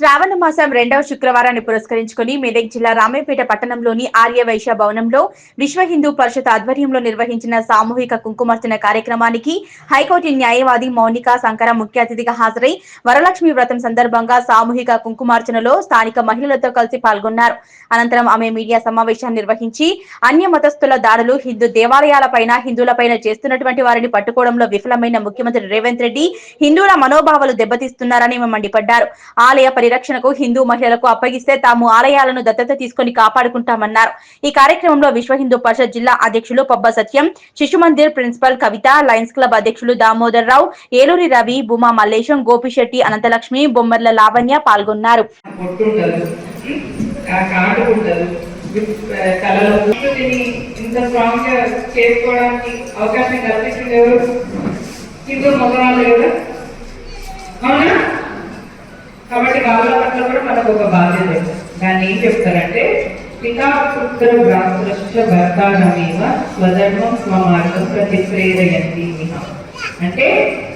శ్రావణ మాసం రెండవ శుక్రవారాన్ని పురస్కరించుకుని మెదక్ జిల్లా రామేపేట పట్టణంలోని ఆర్య వైశ్య భవనంలో విశ్వ హిందూ పరిషత్ ఆధ్వర్యంలో నిర్వహించిన సామూహిక కుంకుమార్చన కార్యక్రమానికి హైకోర్టు న్యాయవాది మౌనిక శంకర ముఖ్య అతిథిగా హాజరై వరలక్ష్మి వ్రతం సందర్భంగా సామూహిక కుంకుమార్చనలో స్థానిక మహిళలతో కలిసి పాల్గొన్నారు. అనంతరం ఆమె మీడియా సమావేశాన్ని నిర్వహించి అన్య మతస్థుల దాడులు హిందూ దేవాలయాలపైన హిందువులపైన చేస్తున్నటువంటి వారిని పట్టుకోవడంలో విఫలమైన ముఖ్యమంత్రి రేవంత్ రెడ్డి హిందువుల మనోభావాలు దెబ్బతీస్తున్నారని ఆమె మండిపడ్డారు. ఆలయ పరిరక్షణకు హిందూ మహిళలకు అప్పగిస్తే తాము ఆలయాలను దత్తత తీసుకొని కాపాడుకుంటామన్నారు. ఈ కార్యక్రమంలో విశ్వ హిందూ పరిషత్ జిల్లా అధ్యక్షులు Pabba Satyam Shishu Mandir principal Kavitha Lions Club అధ్యక్షులు దామోదర్ రావు ఏలూరి రవి భూమా మల్లేశం గోపిశెట్టి అనంతలక్ష్మి బొమ్మర్ల లావణ్య పాల్గొన్నారు. ఇంత స్ట్రాంగ్గా చేసుకోవడానికి అవకాశం కల్పించింది ఎవరు హిందూ మగవాళ్ళు కదా అవునా? కాబట్టి వాళ్ళ పట్ల కూడా మనకు ఒక బాధ్యత. దాన్ని ఏం చెప్తారంటే పితాపుత్ర భ్రాతృష్ట భ్రాతృశ్చ భర్తానమేవ స్వధర్మం స్వమార్గం ప్రతి ప్రేరయంతి అంటే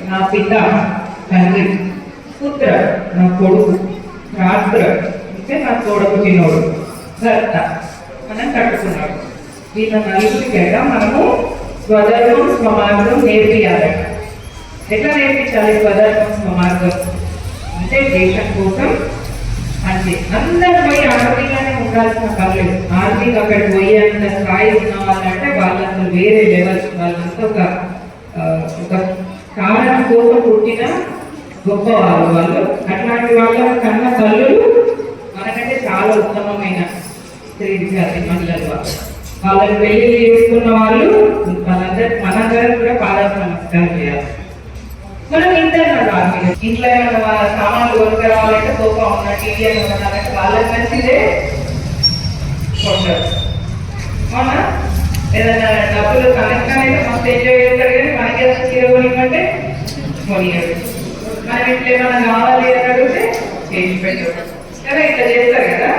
నా పిత తండ్రి పుత్ర నా కొడుకు రాత్ర అంటే నా తోడపుట్టినోడు భర్త మనం కట్టుకున్నాడు. వీళ్ళ నలుగురికైట మనము స్వధర్మం స్వమార్గం నేర్పియాలి. ఎట్లా నేర్పించాలి స్వధర్మం స్వమార్గం? దేశం కోసం అంటే అందరు పోయి ఆర్థికంగానే ఉండాల్సిన పర్లేదు ఆర్థిక అక్కడ పోయి స్థాయి ఉన్న వాళ్ళంటే వాళ్ళంతా వేరే లెవెల్ వాళ్ళంతా ఒక ఒక కారణం కోసం పుట్టిన గొప్ప వాళ్ళు. వాళ్ళు అట్లాంటి వాళ్ళ కన్న తల్లులు మనకంటే చాలా ఉత్తమమైన స్త్రీ జాతి మహిళలు వాళ్ళు. వాళ్ళని పెళ్ళి చేసుకున్న వాళ్ళు వాళ్ళందరూ మనందరం కూడా పాదాలు నమస్కారం చేయాలి. మనం ఇంటర్నల్ రాదు ఇంట్లో ఏమైనా వాళ్ళ సామాన్లు కొనుక్కోవాలంటే సోఫా ఉన్న టీవీ అని ఉన్నారంటే వాళ్ళకి నచ్చితే కొంటారు అవునా? ఏదైనా డబ్బులు కనెక్ట్ అయితే మస్తు ఎంజాయ్ చేస్తారు కానీ మనకి ఏదైనా చీర కొనివ్వంటే కొనియరు మనం ఇట్లా ఏమైనా కావాలి అని అడిగితే చేసి పెట్టరు కదా ఇట్లా చేస్తారు కదా?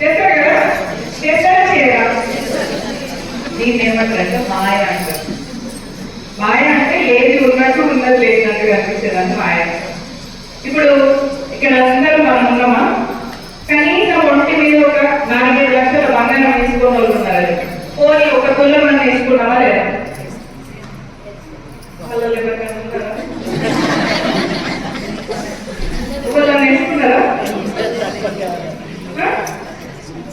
చేస్తారు కదా? చేస్తారా చేయరా? దీన్ని ఏమంటారంటే మాయ అంటారు. మాయ అంటే ఉన్నట్టు ఉన్నది లేనట్టు కనిపించేదని మాయ. ఇప్పుడు ఇక్కడ అందరూ మనం ఉన్నామా? కనీసం ఒంటి మీద ఒక నాలుగైదు లక్షల బంగారం వేసుకున్న వాళ్ళు ఉన్నారు పోనీ ఒక తుల మనం వేసుకున్నామా లేదా?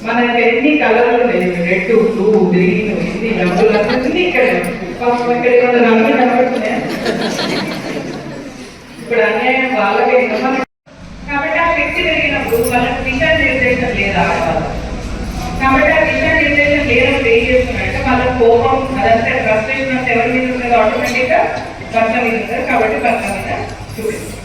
మనకి ఎన్ని కలర్లు లేదు రెడ్ బ్లూ గ్రీన్ ఎన్ని రంగులు అన్ని ఇక్కడ. ఇక్కడ కొన్ని రంగులు ఇప్పుడు అన్యాయం వాళ్ళకే కాబట్టి ఆ శక్తి జరిగినప్పుడు వాళ్ళకి దిశా నిర్దేశం లేదా? కాబట్టి ఆ దిశా నిర్దేశం లేనప్పుడు ఏం చేస్తున్నారంటే వాళ్ళ కోపం అదంతా ఫ్రస్ట్రేషన్ అంతా ఎవరి మీద ఉంటుంది ఆటోమేటిక్గా భర్త మీద ఉంటుంది కాబట్టి భర్త మీద చూపిస్తుంది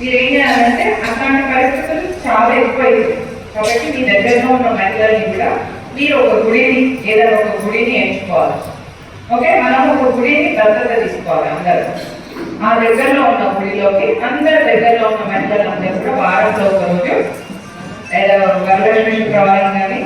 మీరు ఏం చేయాలంటే అట్లాంటి పరిస్థితులు చాలా ఎక్కువైంది కాబట్టి మీ దగ్గరలో ఉన్న మహిళల్ని కూడా మీరు ఒక గుడిని ఏదైనా ఒక గుడిని ఎంచుకోవాలి. ఓకే మనం ఒక గుడిని దత్తత తీసుకోవాలి అందరూ. ఆ దగ్గరలో ఉన్న గుడిలోకి అందరి దగ్గరలో ఉన్న మహిళలందరూ కూడా వారంలో ఒక రోజు లేదా వరలక్ష్మి శుక్రవారం కానీ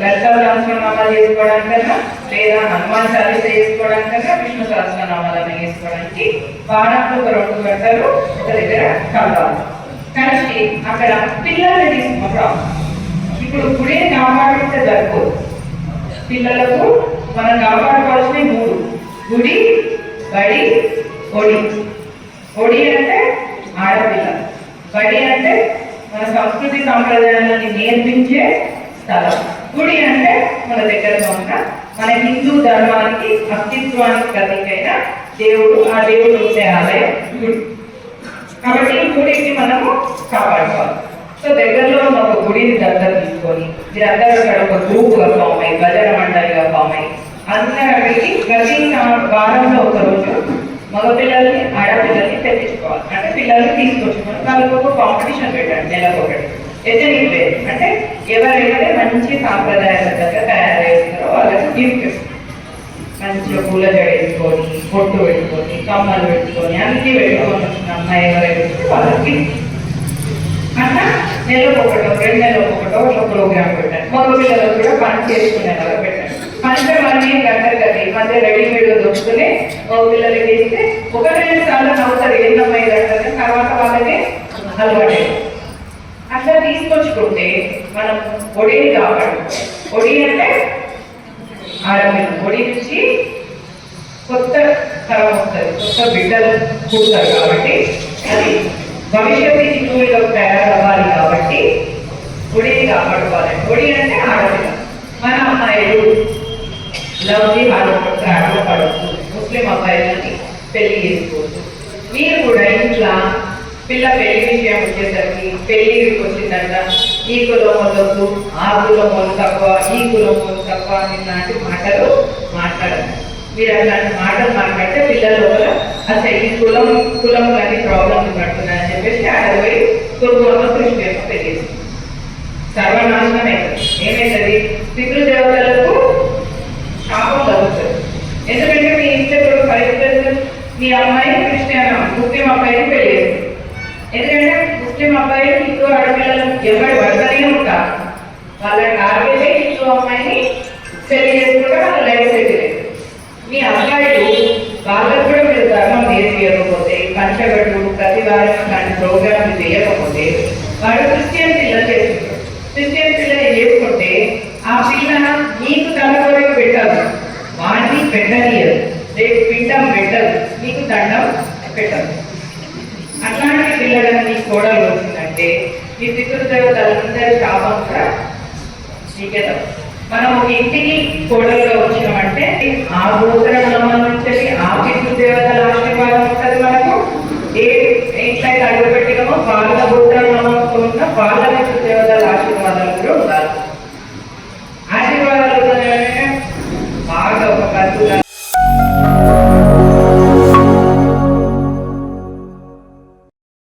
సహస్రనామాలు చేసుకోవడానికన్నా లేదా హనుమాన్ చాలీస చేసుకోవడానికన్నా విష్ణు సహస్రనామాలను చేసుకోవడానికి వారానికి ఒక రెండు గంటలు ఒక దగ్గర కలవాలి కలిసి అక్కడ పిల్లల్ని తీసుకుంటాం ఇప్పుడు గుడిని కాపాడితే జరుపు పిల్లలకు మనం కాపాడుకోవాల్సినవి మూడు. గుడి బడి ఒడి. ఒడి అంటే ఆడపిల్ల. బడి అంటే మన సంస్కృతి సాంప్రదాయాలని నేర్పించే స్థలం. గుడి అంటే మన దగ్గరలో ఉన్న మన హిందూ ధర్మానికి అస్తిత్వానికి ప్రతీకైన దేవుడు. ఆ దేవుడు ఉండే ఆలయం గుడి. కాబట్టి ఈ గుడిని మనము కాపాడుకోవాలి. సో దగ్గరలో ఉన్న ఒక గుడిని దత్తత తీసుకొని మీరందరూ అక్కడ ఒక గ్రూప్గా ఫామ్ అయ్యి భజన మండలిగా ఫామ్ అయ్యి అందరూ అక్కడికి ప్రతి వారంలో ఒక రోజు మగపిల్లల్ని ఆడపిల్లల్ని తెప్పించుకోవాలి. అంటే పిల్లల్ని తీసుకొచ్చుకోవాలి వాళ్ళకి ఒక కాంపిటీషన్ పెట్టండి నెలకొకటి ఒకటి. పేరు అంటే ఎవరైతే మంచి సాంప్రదాయబద్ధంగా తయారు చేస్తారో వాళ్ళకి గిఫ్ట్ మంచిగా పూల జడ వేసుకొని పొట్టు పెట్టుకొని కమ్మలు పెట్టుకొని అన్ని పెట్టుకొని వచ్చిన అమ్మాయి ఎవరైతే వాళ్ళకి అట్లా నెలకు ఒకటో రెండు నెలలు ఒకటో ఒక ప్రోగ్రామ్ పెట్టాను. మగ పిల్లలకు కూడా పని చేసుకునేలాగా పెట్టాను. అంటే మనం ఏం కట్టారు కదా ఈ మధ్య రెడీమేడ్ దొరుకుతూనే మగ పిల్లలకి వేస్తే ఒక రెండు సార్లు నవ్వుతారు ఏందమ్మా అంటారు తర్వాత వాళ్ళకి అలవాటే అట్లా తీసుకొచ్చుకుంటే మనం ఒడిని కాపాడు. ఒడి అంటే ఆడపిల్ల. ఒడి నుంచి కొత్త తరం వస్తుంది. కొత్త బిడ్డలు పుడతారు కాబట్టి అది భవిష్యత్తు ఒడిని ఒడి అంటే ఆడపిల్ల. మన అమ్మాయిలు లవ్లీ ఆడపడుతు ఆడపడవచ్చు ముస్లిం అబ్బాయిలని పెళ్ళి చేసుకోవచ్చు. మీరు కూడా ఇంట్లో పిల్ల పెళ్ళి విషయం వచ్చేసరికి పెళ్ళికి వచ్చిందంట. ఈ కులం వద్దు ఆ కులం వాళ్ళు తక్కువ ఈ కులం వాళ్ళు తక్కువ ఇలాంటి మాటలు మాట్లాడండి మీరు అలాంటి మాటలు మాట్లాడితే పిల్లల లోపల అసలు ఈ కులం కులం కానీ ప్రాబ్లం ఉన్నట్టున్నాయని చెప్పేసి ఆడపోయి కుటుంబంలో కృష్ణ యొక్క సర్వనాశనం అవుతుంది ఏమైతుంది పితృదేవతలకు శాపం కలుగుతుంది. ఎందుకంటే మీ ఇంట్లో ఇప్పుడు పరిస్థితులు మీ అమ్మాయి క్రిస్టియన్ ముస్లిం అబ్బాయిని పెళ్ళి ఎందుకంటే ముస్లిం అబ్బాయిలు హిందూ ఆడపిల్లలు ఎవరు వర్గనే ఉంటారు వాళ్ళ టార్గెటే హిందూ అమ్మాయిని పెళ్ళి చేసుకుంటే వాళ్ళ లైఫ్ సెటిల్ మీ అబ్బాయిలు వాళ్ళకు కూడా మీరు ధర్మం నేర్పించకపోతే పంచబడు ప్రతి వారం దాని ప్రోగ్రామ్ చేయకపోతే వాడు క్రిస్టియన్ దిగదాం మనం ఇంటికి కోడలుగా వచ్చినామంటే ఆ గోత్రం సంబంధించి ఆ